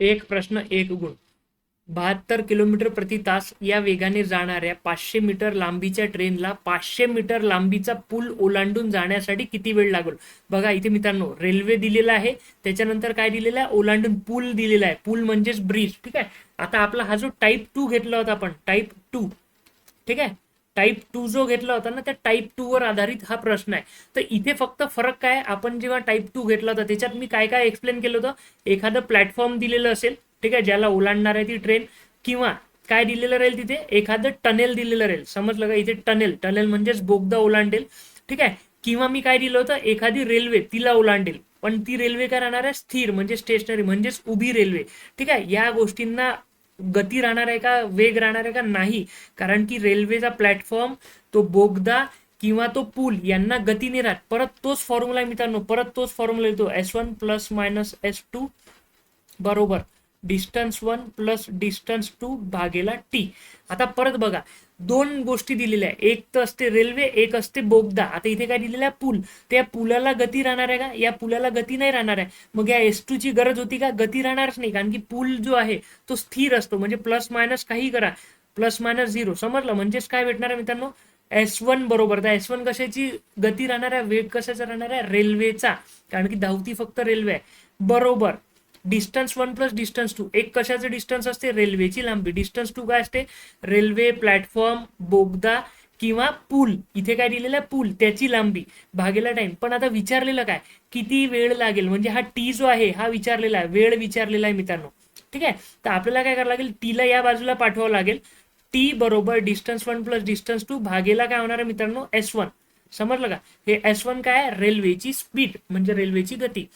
एक प्रश्न एक गुण. बहात्तर किलोमीटर प्रति तास या वेगाने जाणाऱ्या पाचशे मीटर लांबीच्या ट्रेनला पाचशे मीटर लांबीचा पूल ओलांडून जाण्यासाठी किती वेळ लागेल? बघा इथे मित्रांनो रेल्वे दिलेला आहे त्याच्यानंतर काय दिलेलं आहे? ओलांडून पूल दिलेला आहे. पूल म्हणजेच ब्रिज ठीक आहे? आता आपला हा जो टाईप टू घेतला होता आपण टाईप टू ठीक आहे? टाईप टू जो घेतला होता ना त्या टाईप टू वर आधारित हा प्रश्न आहे. तर इथे फक्त फरक काय आपण जेव्हा टाईप टू घेतला होता त्याच्यात मी काय काय एक्सप्लेन केलं होतं? एखादं प्लॅटफॉर्म दिलेलं असेल ठीक आहे ज्याला ओलांडणार आहे ती ट्रेन किंवा काय दिलेलं राहील तिथे? एखादं टनेल दिलेलं राहील. समजलं का? इथे टनेल टनेल म्हणजेच बोगदा ओलांडेल ठीक आहे? किंवा मी काय दिलं होतं? एखादी रेल्वे तिला ओलांडेल. पण ती रेल्वे काय राहणार आहे? स्थिर म्हणजे स्टेशनरी म्हणजेच उभी रेल्वे ठीक आहे? या गोष्टींना गती राहणार आहे का वेग राहणार आहे का नाही. कारण की रेल्वेचा प्लॅटफॉर्म तो बोगदा किंवा तो पूल यांना गती नाही राहत. परत तोच फॉर्म्युला मित्रांनो परत तोच फॉर्म्युला येतो. S one plus minus S two बरोबर. Distance one plus distance two भागेला टी आता परत बघा दोन गोष्टी दिलेल्या आहे एक तर असते रेल्वे एक असते बोगदा. आता इथे काय दिलेलं आहे? पूल. त्या पुलाला गती राहणार आहे का? या पुलाला गती नाही राहणार आहे. मग या एस ची गरज होती का? गती राहणारच नाही. कारण की पूल जो आहे तो स्थिर असतो. म्हणजे प्लस मायनस काही करा. प्लस मायनस झिरो समजलं? म्हणजेच काय भेटणार आहे मित्रांनो? एस वन बरोबर. तर एस वन कशाची गती राहणार आहे? वेग कशाचा राहणार आहे? रेल्वेचा कारण की धावती फक्त रेल्वे आहे. बरोबर. Distance one plus distance two एक कशाचं डिस्टन्स असते? रेल्वेची लांबी. डिस्टन्स टू काय असते? रेल्वे प्लॅटफॉर्म बोगदा किंवा पूल. इथे काय दिलेलं आहे? पूल. त्याची लांबी. भागेला टाइम पण आता विचारलेलं काय? किती वेळ लागेल? म्हणजे हा टी जो आहे हा विचारलेला आहे. वेळ विचारलेला आहे मित्रांनो. ठीक आहे? तर आपल्याला काय करावं लागेल? टीला या बाजूला पाठवावं लागेल. टी बरोबर distance one plus distance two भागेला काय होणार आहे मित्रांनो? एस वन समजलं का? हे एस वन काय आहे? रेल्वेची स्पीड म्हणजे रेल्वेची गती.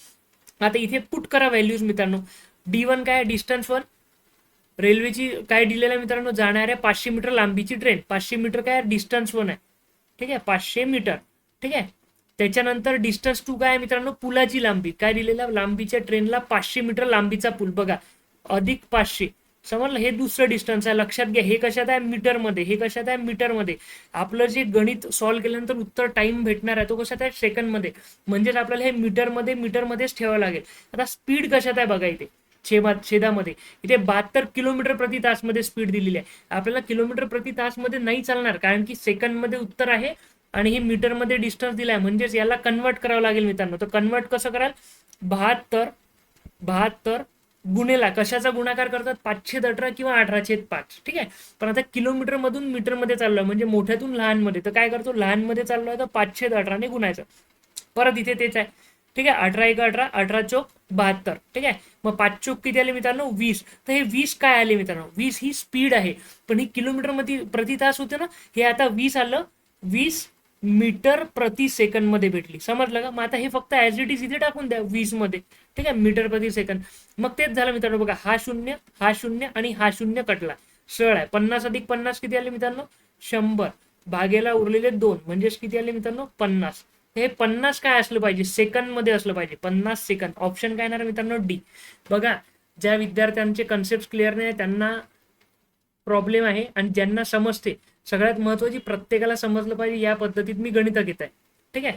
आता इथे पुट करा व्हॅल्यूज मित्रांनो. डी वन काय डिस्टन्स वन रेल्वेची काय दिलेलं आहे मित्रांनो? जाणाऱ्या पाचशे मीटर लांबीची ट्रेन पाचशे मीटर काय डिस्टन्स वन आहे. ठीक आहे? पाचशे मीटर ठीक आहे? त्याच्यानंतर डिस्टन्स टू काय आहे मित्रांनो? पुलाची लांबी. काय दिलेलं? लांबीच्या ट्रेनला पाचशे मीटर लांबीचा पूल. बघा. अधिक पाचशे. समजलं? हे दुसरं डिस्टन्स आहे. लक्षात घ्या हे कशात आहे? मीटरमध्ये हे कशात आहे? मीटरमध्ये आपलं जे गणित सॉल्व्ह केल्यानंतर उत्तर टाइम भेटणार आहे तो कशात आहे? सेकंडमध्ये म्हणजेच आपल्याला हे मीटरमध्ये मीटरमध्येच ठेवावं लागेल. आता स्पीड कशात आहे बघा इथे? छेदा छेदामध्ये. इथे बहात्तर किलोमीटर प्रति तासमध्ये स्पीड दिलेली आहे. आपल्याला किलोमीटर प्रति तासमध्ये नाही चालणार कारण की सेकंडमध्ये उत्तर आहे आणि हे मीटरमध्ये डिस्टन्स दिलाय. म्हणजेच याला कन्वर्ट करावं लागेल मित्रांनो. तर कन्वर्ट कसं कराल? बहात्तर बहात्तर गुन्हेला कशाचा गुणाकार करतात? पाचशे अठरा किंवा अठराशे पाच. ठीक आहे? पण आता किलोमीटर मधून मीटरमध्ये चाललोय म्हणजे मोठ्यातून लहानमध्ये. तर काय करतो? लहानमध्ये चाललोय तर पाचशे अठराने गुणायचं. परत इथे तेच आहे. ठीक आहे? अठरा एक अठरा अठरा चौक बहात्तर. ठीक आहे? मग पाच चौक किती आले मित्रांनो? वीस. तर हे वीस काय आले मित्रांनो? वीस ही स्पीड आहे. पण ही किलोमीटरमध्ये प्रति तास होते ना? हे आता वीस आलं. वीस मीटर प्रति सेकंदमध्ये भेटली. समजलं का? मग आता हे फक्त ऍज इट इज इथे टाकून द्या वीसमध्ये. ठीक आहे? मीटर प्रति सेकंद मग तेच झालं मित्रांनो बघा हा शून्य हा शून्य आणि हा शून्य कटला. सरळ आहे. पन्नास अधिक पन्नास किती आले मित्रांनो? शंभर. भागेला उरलेले दोन म्हणजेच किती आले मित्रांनो? पन्नास. हे पन्नास काय असलं पाहिजे? सेकंदमध्ये असलं पाहिजे. पन्नास सेकंद. ऑप्शन काय येणार मित्रांनो? डी. बघा ज्या विद्यार्थ्यांचे कन्सेप्ट क्लिअर नाही त्यांना प्रॉब्लेम आहे आणि ज्यांना समजते सगळ्यात महत्वाची प्रत्येकाला समजलं पाहिजे या पद्धतीत मी गणित घेत आहे ठीक आहे?